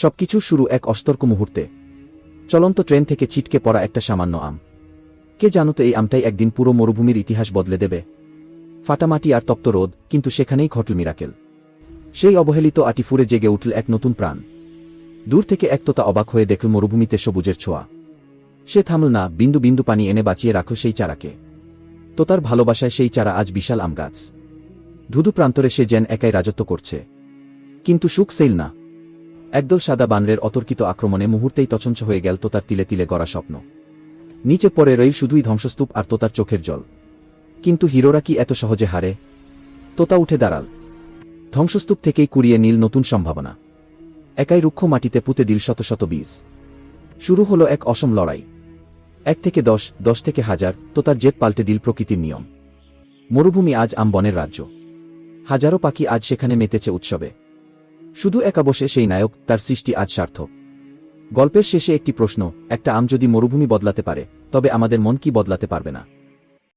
সবকিছুর শুরু এক অস্তর্ক মুহূর্তে। চলন্ত ট্রেন থেকে ছিটকে পড়া একটা সামান্য আম। কে জানো তো এই আমটাই একদিন পুরো মরুভূমির ইতিহাস বদলে দেবে? ফাটামাটি আর তপ্ত রোদ, কিন্তু সেখানেই ঘটল মিরাকেল। সেই অবহেলিত আটি ফুরে জেগে উঠল এক নতুন প্রাণ। দূর থেকে এক তোতা অবাক হয়ে দেখল মরুভূমিতে সবুজের ছোঁয়া। সে থামল না, বিন্দু বিন্দু পানি এনে বাঁচিয়ে রাখো সেই চারাকে। তোতার ভালোবাসায় সেই চারা আজ বিশাল আম গাছ ধুধু প্রান্তরে সে যেন একাই রাজত্ব করছে। কিন্তু সুখ সেল না। একদল সাদা বানরের অতর্কিত আক্রমণে মুহূর্তেই তছঞ্চ হয়ে গেল তোতার তিলে তিলে গড়া স্বপ্ন। নিচে পড়ে রইল শুধুই ধ্বংসস্তূপ আর তোতার চোখের জল। কিন্তু হিরোরা কি এত সহজে হারে? তোতা উঠে দাঁড়াল। ধ্বংসস্তূপ থেকেই কুড়িয়ে নীল নতুন সম্ভাবনা। একাই রুক্ষ মাটিতে পুঁতে দিল শত শত বীজ। শুরু হলো এক অসম লড়াই। এক থেকে দশ দশ থেকে হাজার, তোতার জেদ পাল্টে দিল প্রকৃতির নিয়ম। মরুভূমি আজ আমবনের রাজ্য। হাজারো পাখি আজ সেখানে মেতেছে উৎসবে। শুধু একা বসে সেই নায়ক, তার সৃষ্টি আজ সার্থক। গল্পের শেষে একটি প্রশ্ন, একটা আম যদি মরুভূমি বদলাতে পারে, তবে আমাদের মন কি বদলাতে পারবে না?